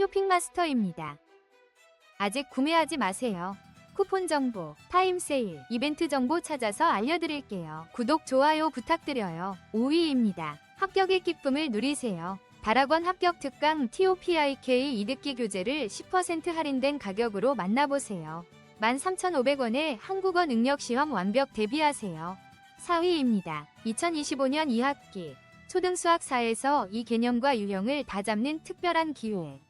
쇼핑마스터입니다. 아직 구매하지 마세요. 쿠폰 정보, 타임 세일, 이벤트 정보 찾아서 알려드릴게요. 구독, 좋아요 부탁드려요. 5위입니다. 합격의 기쁨을 누리세요. 다락원 합격 특강 TOPIK 이득기 교재를 10% 할인된 가격으로 만나보세요. 13,500원에 한국어 능력 시험 완벽 대비하세요. 4위입니다. 2025년 2학기 초등수학4에서 이 개념과 유형을 다 잡는 특별한 기회.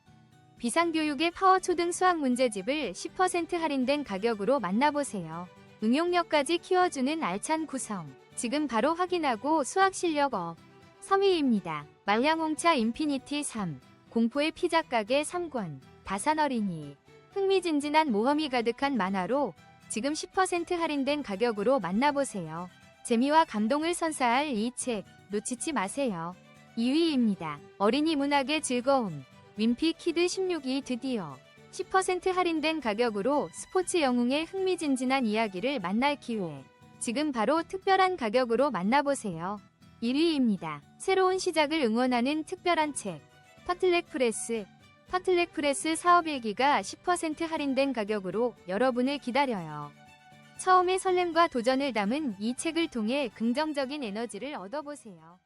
비상교육의 파워 초등 수학 문제집을 10% 할인된 가격으로 만나보세요. 응용력까지 키워주는 알찬 구성. 지금 바로 확인하고 수학 실력 업. 3위입니다. 말량홍차 인피니티 3. 공포의 피자 가게 3권. 다산 어린이. 흥미진진한 모험이 가득한 만화로 지금 10% 할인된 가격으로 만나보세요. 재미와 감동을 선사할 이 책 놓치지 마세요. 2위입니다. 어린이 문학의 즐거움. 윈피 키드 16이 드디어 10% 할인된 가격으로 스포츠 영웅의 흥미진진한 이야기를 만날 기회. 지금 바로 특별한 가격으로 만나보세요. 1위입니다. 새로운 시작을 응원하는 특별한 책. 터틀넥 프레스. 터틀넥 프레스 사업 일기가 10% 할인된 가격으로 여러분을 기다려요. 처음의 설렘과 도전을 담은 이 책을 통해 긍정적인 에너지를 얻어보세요.